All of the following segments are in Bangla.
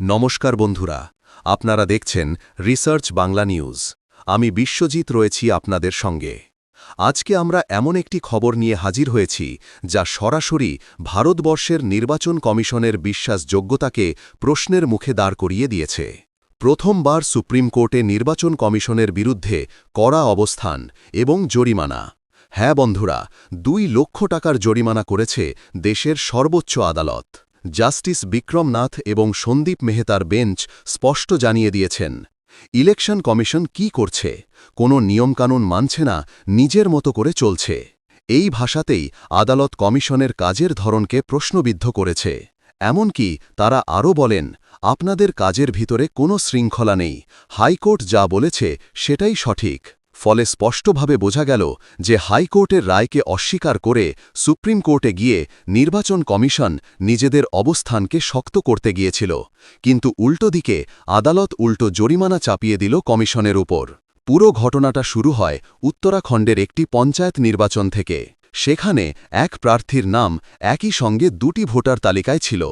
নমস্কার বন্ধুরা, আপনারা দেখছেন রিসার্চ বাংলা নিউজ। আমি বিশ্বজিৎ রয়েছি আপনাদের সঙ্গে। আজকে আমরা এমন একটি খবর নিয়ে হাজির হয়েছি, যা সরাসরি ভারতবর্ষের নির্বাচন কমিশনের বিশ্বাসযোগ্যতাকে প্রশ্নের মুখে দাঁড় করিয়ে দিয়েছে। প্রথমবার সুপ্রিম কোর্টে নির্বাচন কমিশনের বিরুদ্ধে কড়া অবস্থান এবং জরিমানা। হ্যাঁ বন্ধুরা, দুই লক্ষ টাকার জরিমানা করেছে দেশের সর্বোচ্চ আদালত। জাস্টিস বিক্রমনাথ এবং সন্দীপ মেহতার বেঞ্চ স্পষ্ট জানিয়ে দিয়েছেন, ইলেকশন কমিশন কি করছে, কোনো নিয়মকানুন মানছে না, নিজের মতো করে চলছে। এই ভাষাতেই আদালত কমিশনের কাজের ধরনকে প্রশ্নবিদ্ধ করেছে। এমনকি তারা আরও বলেন, আপনাদের কাজের ভিতরে কোনো শৃঙ্খলা নেই, হাইকোর্ট যা বলেছে সেটাই সঠিক। ফলে স্পষ্টভাবে বোঝা গেল যে হাইকোর্টের রায়কে অস্বীকার করে সুপ্রিম কোর্টে গিয়ে নির্বাচন কমিশন নিজেদের অবস্থানকে শক্ত করতে গিয়েছিল। কিন্তু উল্টো দিকে আদালত উল্টো জরিমানা চাপিয়ে দিল কমিশনের উপর। পুরো ঘটনাটা শুরু হয় উত্তরাখণ্ডের একটি পঞ্চায়েত নির্বাচন থেকে। সেখানে এক প্রার্থীর নাম একই সঙ্গে দুটি ভোটার তালিকায় ছিল।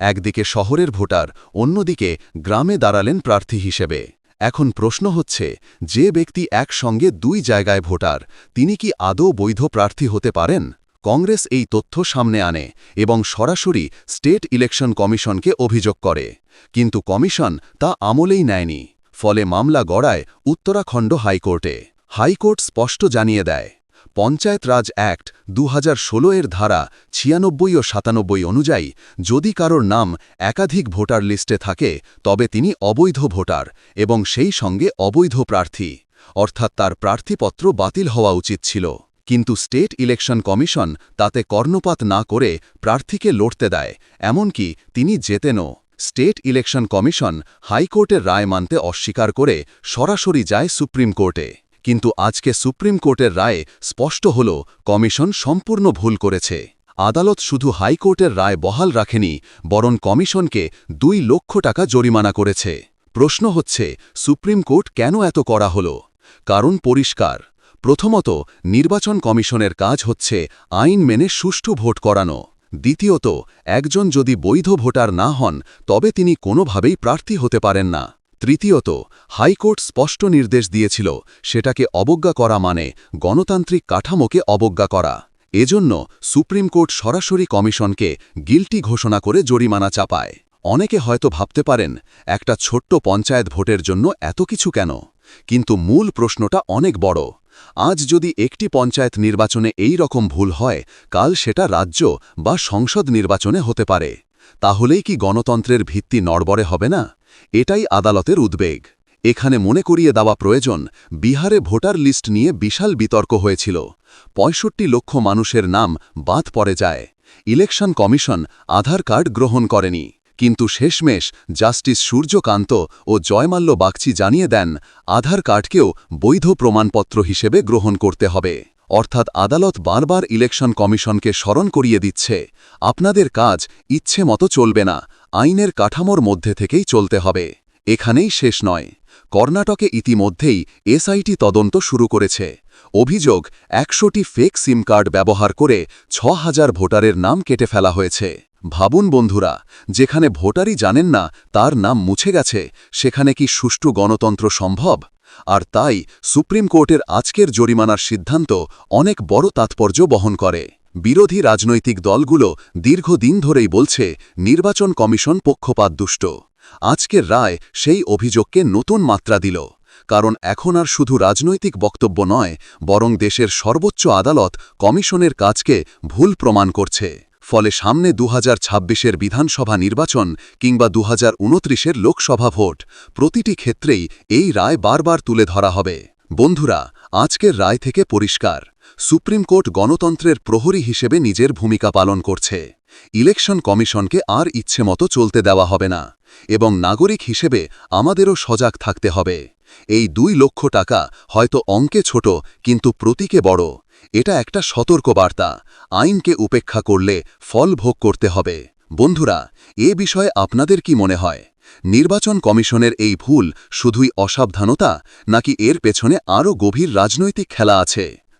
একদিকে শহরের ভোটার, অন্যদিকে গ্রামে দাঁড়ালেন প্রার্থী হিসেবে। এখন প্রশ্ন হচ্ছে, যে ব্যক্তি একসঙ্গে দুই জায়গায় ভোটার, তিনি কি আদৌ বৈধ প্রার্থী হতে পারেন? কংগ্রেস এই তথ্য সামনে আনে এবং সরাসরি স্টেট ইলেকশন কমিশনকে অভিযোগ করে। কিন্তু কমিশন তা আমলেই নেয়নি। ফলে মামলা গড়ায় উত্তরাখণ্ড হাইকোর্টে। হাইকোর্ট স্পষ্ট জানিয়ে দেয় পঞ্চায়েত রাজ অ্যাক্ট দু হাজার ষোলো এর ধারা ছিয়ানব্বই ও সাতানব্বই অনুযায়ী, যদি কারোর নাম একাধিক ভোটার লিস্টে থাকে, তবে তিনি অবৈধ ভোটার এবং সেই সঙ্গে অবৈধ প্রার্থী। অর্থাৎ তার প্রার্থীপত্র বাতিল হওয়া উচিত ছিল। কিন্তু স্টেট ইলেকশন কমিশন তাতে কর্ণপাত না করে প্রার্থীকে লড়তে দেয়, এমনকি তিনি জেতেনও স্টেট ইলেকশন কমিশন হাইকোর্টের রায় মানতে অস্বীকার করে সরাসরি যায় সুপ্রিম কোর্টে। কিন্তু আজকে সুপ্রিম কোর্টের রায়ে স্পষ্ট হল, কমিশন সম্পূর্ণ ভুল করেছে। আদালত শুধু হাইকোর্টের রায় বহাল রাখেনি, বরং কমিশনকে দুই লক্ষ টাকা জরিমানা করেছে। প্রশ্ন হচ্ছে, সুপ্রিম কোর্ট কেন এত করা হল? কারণ পরিষ্কার। প্রথমত, নির্বাচন কমিশনের কাজ হচ্ছে আইন মেনে সুষ্ঠু ভোট করানো। দ্বিতীয়ত, একজন যদি বৈধ ভোটার না হন, তবে তিনি কোনোভাবেই প্রার্থী হতে পারেন না। তৃতীয়ত, হাইকোর্ট স্পষ্ট নির্দেশ দিয়েছিল সেটাকে অবজ্ঞা করা মানে গণতান্ত্রিক কাঠামোকে অবজ্ঞা করা। এজন্য সুপ্রিম কোর্ট সরাসরি কমিশনকে গিলটি ঘোষণা করে জরিমানা চাপায়। অনেকে হয়তো ভাবতে পারেন, একটা ছোট্ট পঞ্চায়েত ভোটের জন্য এত কিছু কেন? কিন্তু মূল প্রশ্নটা অনেক বড়। আজ যদি একটি পঞ্চায়েত নির্বাচনে এই রকম ভুল হয়, কাল সেটা রাজ্য বা সংসদ নির্বাচনে হতে পারে। তাহলেই কি গণতন্ত্রের ভিত্তি নড়বড়ে হবে না? এটাই আদালতের উদ্বেগ। এখানে মনে করিয়ে দেওয়া প্রয়োজন, বিহারে ভোটার লিস্ট নিয়ে বিশাল বিতর্ক হয়েছিল। পঁয়ষট্টি লক্ষ মানুষের নাম বাদ পড়ে যায়। ইলেকশন কমিশন আধার কার্ড গ্রহণ করেনি। কিন্তু শেষমেশ জাস্টিস সূর্যকান্ত ও জয়মাল্য বাগচি জানিয়ে দেন, আধার কার্ডকেও বৈধ প্রমাণপত্র হিসেবে গ্রহণ করতে হবে। অর্থাৎ আদালত বারবার ইলেকশন কমিশনকে স্মরণ করিয়ে দিচ্ছে, আপনাদের কাজ ইচ্ছে মতো চলবে না, আইনের কাঠামোর মধ্যে থেকেই চলতে হবে। এখানেই শেষ নয়। কর্ণাটকে ইতিমধ্যেই এসআইটি তদন্ত শুরু করেছে। অভিযোগ, একশোটি ফেক সিম কার্ড ব্যবহার করে ছ হাজার ভোটারের নাম কেটে ফেলা হয়েছে। ভাবুন বন্ধুরা, যেখানে ভোটারই জানেন না তার নাম মুছে গেছে, সেখানে কি সুষ্ঠু গণতন্ত্র সম্ভব? আর তাই সুপ্রিম কোর্টের আজকের জরিমানার সিদ্ধান্ত অনেক বড় তাৎপর্য বহন করে। বিরোধী রাজনৈতিক দলগুলো দীর্ঘদিন ধরেই বলছে, নির্বাচন কমিশন পক্ষপাতদুষ্ট। আজকের রায় সেই অভিযোগকে নতুন মাত্রা দিল। কারণ এখন আর শুধু রাজনৈতিক বক্তব্য নয়, বরং দেশের সর্বোচ্চ আদালত কমিশনের কাজকে ভুল প্রমাণ করছে। ফলে সামনে দু হাজার বিধানসভা নির্বাচন কিংবা দু হাজার লোকসভা ভোট, প্রতিটি ক্ষেত্রেই এই রায় বারবার তুলে ধরা হবে। বন্ধুরা, আজকের রায় থেকে পরিষ্কার। সুপ্রিম কোর্ট গণতন্ত্রের প্রহরী হিসেবে নিজের ভূমিকা পালন করছে। ইলেকশন কমিশনকে আর ইচ্ছে মতো চলতে দেওয়া হবে না, এবং নাগরিক হিসেবে আমাদেরও সজাগ থাকতে হবে। এই দুই লক্ষ টাকা হয়তো অঙ্কে ছোট, কিন্তু প্রতীকে বড়। এটা একটা সতর্ক বার্তা আইনকে উপেক্ষা করলে ফল ভোগ করতে হবে। বন্ধুরা, এ বিষয়ে আপনাদের কি মনে হয়? নির্বাচন কমিশনের এই ভুল শুধুই অসাবধানতা, নাকি এর পেছনে আরও গভীর রাজনৈতিক খেলা আছে?